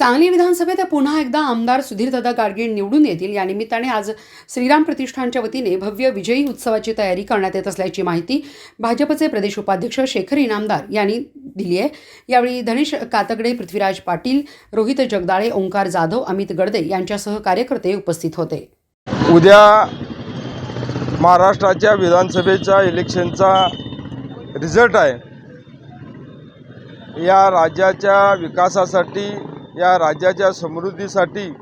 सांगली विधानसभेत पुन्हा एकदा आमदार सुधीरदादा गाडगीळ निवडून येतील. या निमित्ताने आज श्रीराम प्रतिष्ठानच्या वतीने भव्य विजयी उत्सवाची तयारी करण्यात येत असल्याची माहिती भाजपचे प्रदेश उपाध्यक्ष शेखर इनामदार यांनी दिली आहे. यावेळी धनेश कातगडे पृथ्वीराज पाटील रोहित जगदाळे ओंकार जाधव अमित गडदे यांच्यासह कार्यकर्ते उपस्थित होते. उद्या महाराष्ट्राच्या विधानसभेच्या इलेक्शनचा रिझल्ट आहे. या राज्याच्या विकासासाठी या राज्याच्या समृद्धीसाठी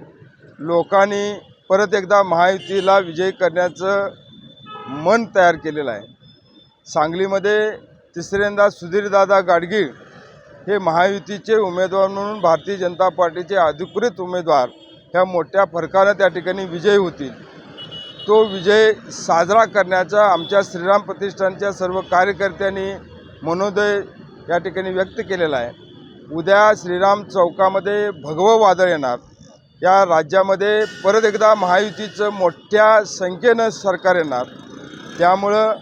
लोकांनी परत एकदा महायुतीला विजयी करण्याचं मन तयार केलेलं आहे. सांगलीमध्ये तिसऱ्यांदा सुधीरदादा गाडगीळ हे महायुतीचे उमेदवार म्हणून भारतीय जनता पार्टीचे अधिकृत उमेदवार. ह्या मोठ्या फरकानं त्या ठिकाणी विजयी होतील. तो विजय साजरा करण्याचा आमच्या श्रीराम प्रतिष्ठानच्या सर्व कार्यकर्त्यांनी मनोदय या ठिकाणी व्यक्त केलेला आहे. उद्या श्रीराम चौकामध्ये भगवं वादळ येणार. या राज्यामध्ये परत एकदा महायुतीचं मोठ्या संख्येनं सरकार येणार. त्यामुळं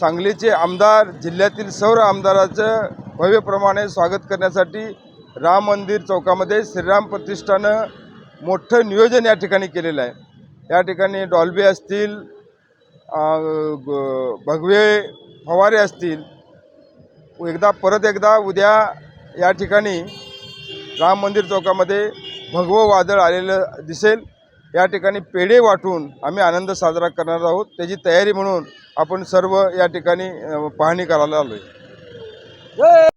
सांगलीचे आमदार जिल्ह्यातील सर्व आमदाराचं भव्यप्रमाणे स्वागत करण्यासाठी राम मंदिर चौकामध्ये श्रीराम प्रतिष्ठानं मोठं नियोजन या ठिकाणी केलेलं आहे. या ठिकाणी डॉल्बे असतील भगवे फवारे असतील. एकदा परत एकदा उद्या या ठिकाणी राम मंदिर चौकामध्ये भगवं वादळ आलेलं दिसेल. या ठिकाणी पेढे वाटून आम्ही आनंद साजरा करणार आहोत. त्याची तयारी म्हणून आपण सर्व या ठिकाणी पाहणी करायला आलो आहे